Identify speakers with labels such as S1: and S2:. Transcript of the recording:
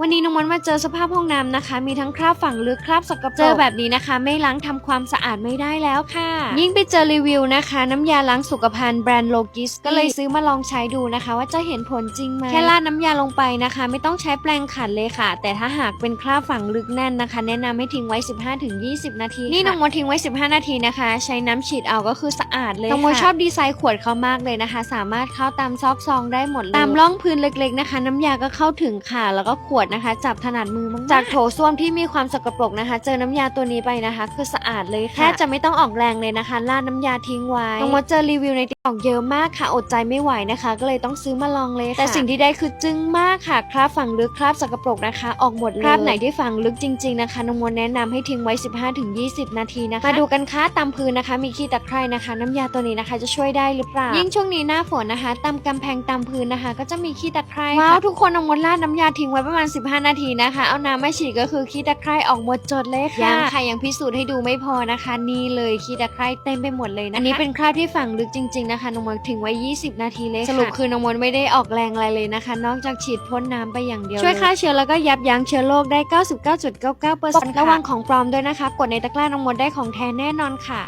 S1: วันนี้น้องมดมาเจอสภาพห้องน้ำนะคะ มีทั้งคราบฝังลึกคราบสกปรกเจอแบบนี้นะคะ ไม่ล้างทำความสะอาดไม่ได้แล้วค่ะ ยิ่งไปเจอรีวิวนะคะ น้ำยาล้างสุขภัณฑ์แบรนด์โลกิสก็เลยซื้อมาลองใช้ดูนะคะ ว่าจะเห็นผลจริงไหมแค่ราดน้ำยาลงไปนะคะ ไม่ต้องใช้แปรงขัดเลยค่ะ แต่ถ้าหากเป็นคราบฝังลึกแน่นนะคะ แนะนำให้ทิ้งไว้ 15-20 นาที นี่น้องมดทิ้งไว้ 15 นาทีนะคะ ใช้น้ำฉีดเอาก็คือสะอาดเลยน้องมดชอบดีไซน์ขวดเขามากเลยนะคะ สามารถเข้าตามซอกซองได้หมดเลยตามร่องพื้นเล็กๆนะคะ น้ำยาก็เข้าถึงค่ะแล้วก็ขวดนะคะ จับถนัดมือมากๆจากโถส้วมที่มีความสกปรกนะคะ เจอน้ำยาตัวนี้ไปนะคะ คือสะอาดเลยค่ะแทบจะไม่ต้องออกแรงเลยนะคะราดน้ำยาทิ้งไว้น้องมดเจอรีวิวใน ติ๊กต็อกเยอะมากค่ะอดใจไม่ไหวนะคะ ก็เลยต้องซื้อมาลองเลยค่ะแต่สิ่งที่ได้คือจึ้งมากค่ะคราบฝังลึกคราบสกปรกนะคะ ออกหมดเลยคราบไหนที่ฝังลึกจริงๆนะคะน้องมดแนะนำให้ทิ้งไว้ 15-20 นาทีนะคะมาดูกันค่ะตามพื้นนะคะ มีขี้ตะไคร่นะคะ น้ำยาตัวนี้นะคะจะช่วยได้หรือเปล่า ยิ่งช่วงนี้หน้าฝนนะคะตามกำแพงตามพื้นนะคะ ก็จะมีขี้ตะไคร่ว้าวทุกคนน้องมดราดน้ำยาทิ้งไว้ประมาณ 15 นาทีนะคะ เอาน้ำมาฉีดก็คือขี้ตะไคร่ออกหมดจดเลยค่ะยังค่ะยังพิสูจน์ให้ดูไม่พอนะคะ นี่เลยขี้ตะไคร่เต็มไปหมดเลยนะคะอันนี้เป็นคราบที่ฝังลึกจริงๆนะคะน้องมดทิ้งไว้ 20 นาทีเลยค่ะสรุปคือน้องมดไม่ได้ออกแรงอะไรเลยนะคะ นอกจากฉีดพ่นน้ำไปอย่างเดียว ช่วยฆ่าเชื้อแล้วก็ยับยั้งเชื้อโรคได้ 99.99%ระวังของปลอมด้วยนะคะ กดในตะกร้าน้องมดได้ของแท้แน่นอนค่ะ